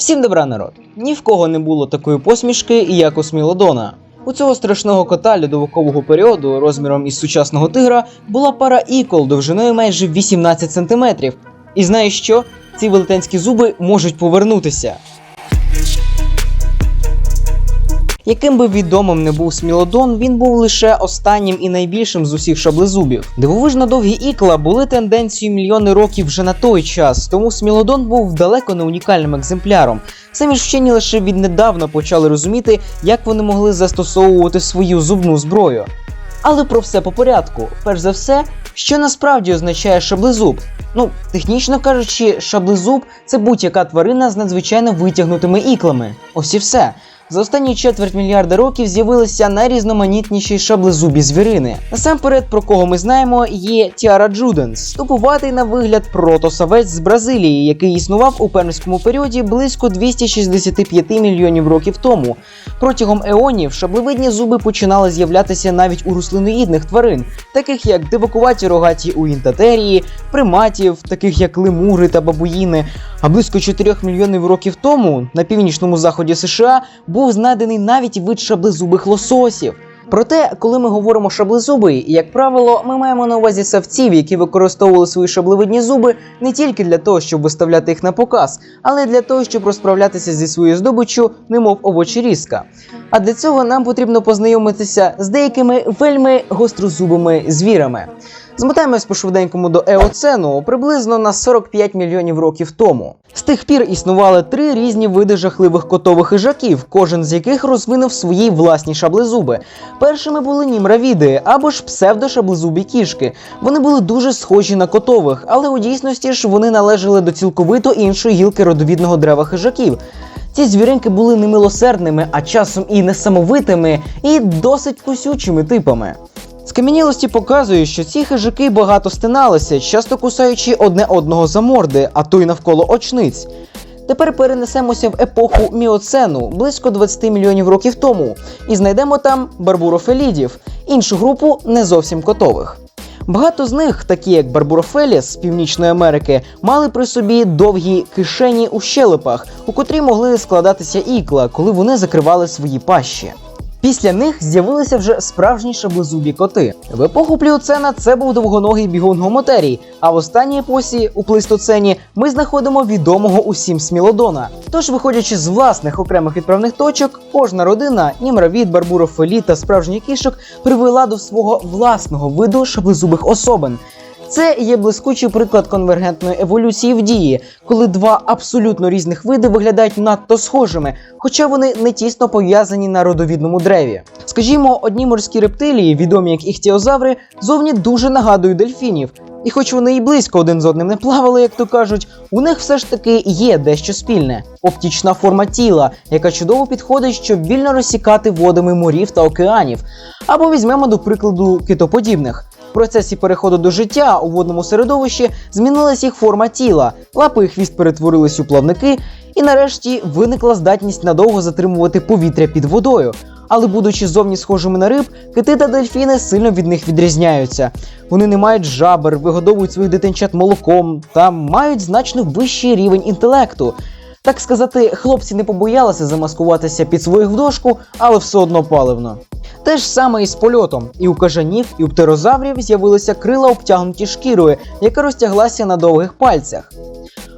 Всім добра народ! Ні в кого не було такої посмішки, як у Смілодона. У цього страшного кота льодовикового періоду розміром із сучасного тигра була пара ікол довжиною майже 18 см. І знаєш що? Ці велетенські зуби можуть повернутися. Яким би відомим не був Смілодон, він був лише останнім і найбільшим з усіх шаблезубів. Дивовижно довгі ікла були тенденцією мільйони років вже на той час, тому Смілодон був далеко не унікальним екземпляром. Самі ж вчені лише віднедавна почали розуміти, як вони могли застосовувати свою зубну зброю. Але про все по порядку. Перш за все, що насправді означає шаблезуб? Ну, технічно кажучи, шаблезуб це будь-яка тварина з надзвичайно витягнутими іклами. Ось і все. За останні четверть мільярда років з'явилися найрізноманітніші шаблезубі звірини. Насамперед, про кого ми знаємо, є Тіара Джуденс, тупуватий на вигляд протосавець з Бразилії, який існував у пермському періоді близько 265 мільйонів років тому. Протягом еонів шаблевидні зуби починали з'являтися навіть у рослиноїдних тварин, таких як дивакуваті рогаті у інтатерії, приматів, таких як лемури та бабуїни. А близько 4 мільйонів років тому на північному заході США був знайдений навіть вид шаблезубих лососів. Проте, коли ми говоримо шаблезуби, як правило, ми маємо на увазі савців, які використовували свої шаблевидні зуби не тільки для того, щоб виставляти їх на показ, але й для того, щоб розправлятися зі своєю здобиччю, немов овочерізка. А для цього нам потрібно познайомитися з деякими вельми гострозубими звірами. Змотаємось по швиденькому до Еоцену приблизно на 45 мільйонів років тому. З тих пір існували три різні види жахливих котових хижаків, кожен з яких розвинув свої власні шаблезуби. Першими були німравіди або ж псевдошаблезубі кішки. Вони були дуже схожі на котових, але у дійсності ж вони належали до цілковито іншої гілки родовідного дерева хижаків. Ці звіринки були немилосердними, а часом і несамовитими, і досить кусючими типами. Скам'янілості показує, що ці хижаки багато стиналися, часто кусаючи одне одного за морди, а то й навколо очниць. Тепер перенесемося в епоху міоцену близько 20 мільйонів років тому, і знайдемо там барбурофелідів, іншу групу не зовсім котових. Багато з них, такі як Барбурофеліс з Північної Америки, мали при собі довгі кишені у щелепах, у котрі могли складатися ікла, коли вони закривали свої пащі. Після них з'явилися вже справжні шаблезубі коти. В епоху пліоцена це був довгоногий бігун гомотерій, а в останній епосі у плейстоцені ми знаходимо відомого усім смілодона. Тож, виходячи з власних окремих відправних точок, кожна родина німравід, барбурофелі та справжній кішок привела до свого власного виду шаблезубих особин. Це є блискучий приклад конвергентної еволюції в дії, коли два абсолютно різних види виглядають надто схожими, хоча вони не тісно пов'язані на родовідному древі. Скажімо, одні морські рептилії, відомі як іхтіозаври, зовні дуже нагадують дельфінів. І хоч вони і близько один з одним не плавали, як то кажуть, у них все ж таки є дещо спільне: оптічна форма тіла, яка чудово підходить, щоб вільно розсікати водами морів та океанів. Або візьмемо до прикладу китоподібних. В процесі переходу до життя у водному середовищі змінилась їх форма тіла, лапи і хвіст перетворились у плавники, і нарешті виникла здатність надовго затримувати повітря під водою. Але, будучи зовні схожими на риб, кити та дельфіни сильно від них відрізняються. Вони не мають жабер, вигодовують своїх дитинчат молоком та мають значно вищий рівень інтелекту. Так сказати, хлопці не побоялися замаскуватися під своїх в дошку, але все одно паливно. Те ж саме і з польотом. І у кажанів, і у птерозаврів з'явилися крила обтягнуті шкірою, яка розтяглася на довгих пальцях.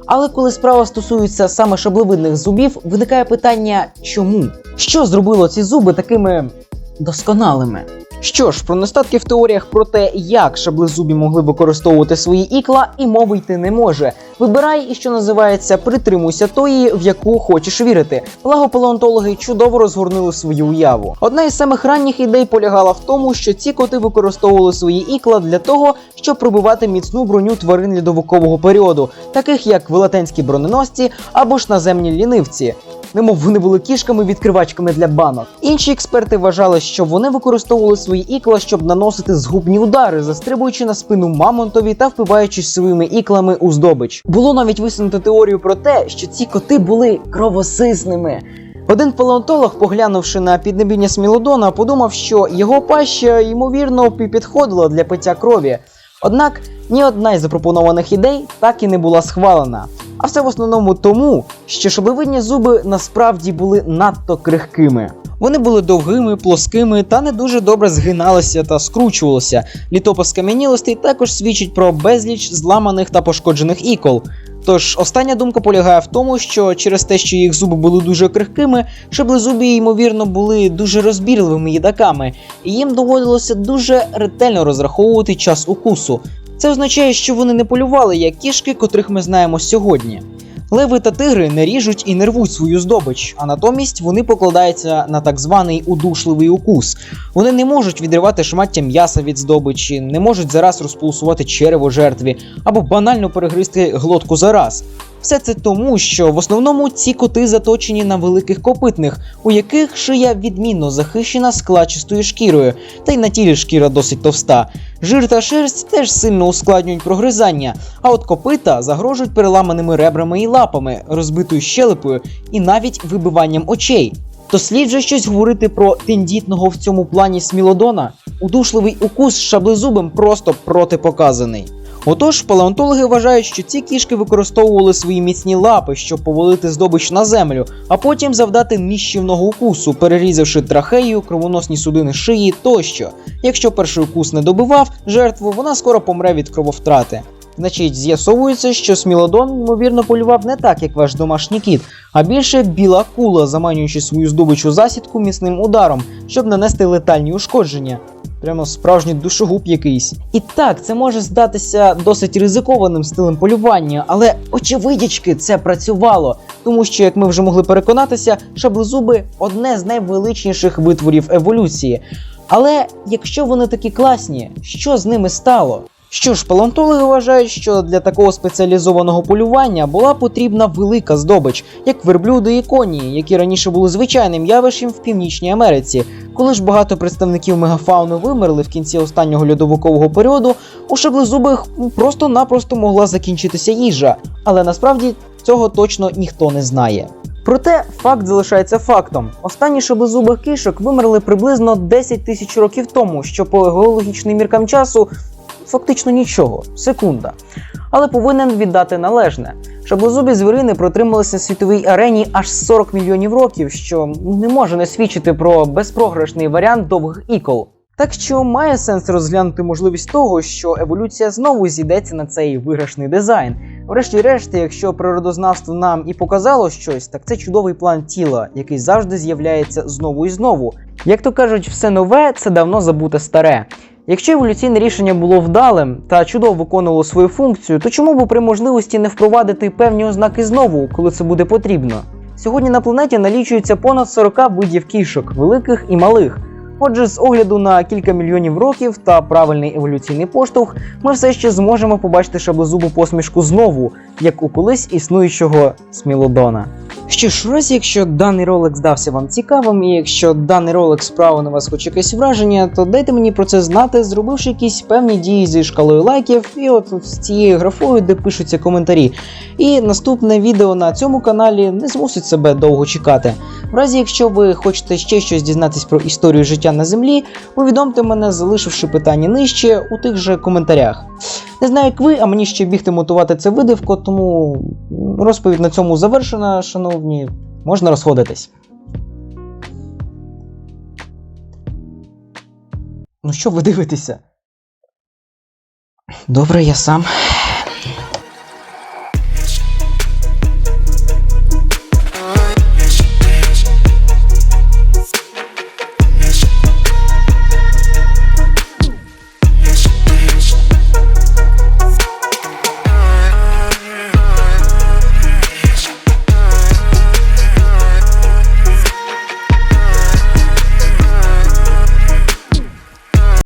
Але коли справа стосується саме шаблевидних зубів, виникає питання чому? Що зробило ці зуби такими досконалими? Що ж, про нестатки в теоріях про те, як шаблезубі могли використовувати свої ікла, і мови йти не може. Вибирай і що називається, притримуйся тої, в яку хочеш вірити. Благо палеонтологи чудово розгорнули свою уяву. Одна із самих ранніх ідей полягала в тому, що ці коти використовували свої ікла для того, щоб пробивати міцну броню тварин льодовикового періоду, таких як велетенські броненосці або ж наземні лінивці. Немов вони були кішками-відкривачками для банок. Інші експерти вважали, що вони використовували свої ікла, щоб наносити згубні удари, застрибуючи на спину мамонтові та впиваючись своїми іклами у здобич. Було навіть висунуто теорію про те, що ці коти були кровосисними. Один палеонтолог, поглянувши на піднебіння Смілодона, подумав, що його паща ймовірно підходила для пиття крові. Однак ні одна із запропонованих ідей так і не була схвалена. А все в основному тому, що шаблевидні зуби насправді були надто крихкими. Вони були довгими, плоскими та не дуже добре згиналися та скручувалися. Літопис кам'янілостей також свідчить про безліч зламаних та пошкоджених ікол. Тож остання думка полягає в тому, що через те, що їх зуби були дуже крихкими, шаблезубі, ймовірно, були дуже розбірливими їдаками, і їм доводилося дуже ретельно розраховувати час укусу. Це означає, що вони не полювали як кішки, котрих ми знаємо сьогодні. Леви та тигри не ріжуть і не рвуть свою здобич, а натомість вони покладаються на так званий удушливий укус. Вони не можуть відривати шмаття м'яса від здобичі, не можуть зараз розполосувати черево жертві або банально перегризти глотку зараз. Все це тому, що в основному ці коти заточені на великих копитних, у яких шия відмінно захищена складчистою шкірою, та й на тілі шкіра досить товста. Жир та шерсть теж сильно ускладнюють прогризання, а от копита загрожують переламаними ребрами і лапами, розбитою щелепою і навіть вибиванням очей. То слід же щось говорити про тендітного в цьому плані смілодона. Удушливий укус шаблезубим просто протипоказаний. Отож, палеонтологи вважають, що ці кішки використовували свої міцні лапи, щоб повалити здобич на землю, а потім завдати нищівного укусу, перерізавши трахею, кровоносні судини шиї тощо. Якщо перший укус не добивав жертву, вона скоро помре від крововтрати. Значить, з'ясовується, що смілодон, ймовірно, полював не так, як ваш домашній кіт, а більше біла кула, заманюючи свою здобич у засідку міцним ударом, щоб нанести летальні ушкодження. Прямо справжній душогуб якийсь. І так, це може здатися досить ризикованим стилем полювання, але очевидячки це працювало, тому що, як ми вже могли переконатися, шаблезуби одне з найвеличніших витворів еволюції. Але якщо вони такі класні, що з ними стало? Що ж, палеонтологи вважають, що для такого спеціалізованого полювання була потрібна велика здобич, як верблюди і коні, які раніше були звичайним явищем в Північній Америці. Коли ж багато представників мегафауни вимерли в кінці останнього льодовикового періоду, у шаблезубих просто-напросто могла закінчитися їжа, але насправді цього точно ніхто не знає. Проте факт залишається фактом: останні шаблезубих кишок вимерли приблизно 10 тисяч років тому, що по геологічним міркам часу фактично нічого, секунда. Але повинен віддати належне. Шаблезубі звірини протрималися на світовій арені аж 40 мільйонів років, що не може не свідчити про безпрограшний варіант довгих ікол. Так що має сенс розглянути можливість того, що еволюція знову зійдеться на цей виграшний дизайн. Врешті-решт, якщо природознавство нам і показало щось, так це чудовий план тіла, який завжди з'являється знову і знову. Як то кажуть, все нове це давно забуте старе. Якщо еволюційне рішення було вдалим та чудово виконувало свою функцію, то чому б при можливості не впровадити певні ознаки знову, коли це буде потрібно? Сьогодні на планеті налічується понад 40 видів кішок, великих і малих. Отже, з огляду на кілька мільйонів років та правильний еволюційний поштовх, ми все ще зможемо побачити шаблезубу посмішку знову, як у колись існуючого смілодона. Що ж, раз, якщо даний ролик здався вам цікавим, і якщо даний ролик справив на вас хоч якесь враження, то дайте мені про це знати, зробивши якісь певні дії зі шкалою лайків, і от з цією графою, де пишуться коментарі. І наступне відео на цьому каналі не змусить себе довго чекати. В разі, якщо ви хочете ще щось дізнатись про історію життя на землі, повідомте мене, залишивши питання нижче у тих же коментарях. Не знаю, як ви, а мені ще бігти мотувати це видивко, тому розповідь на цьому завершена, шановні. Можна розходитись. Ну що ви дивитеся? Добре, я сам.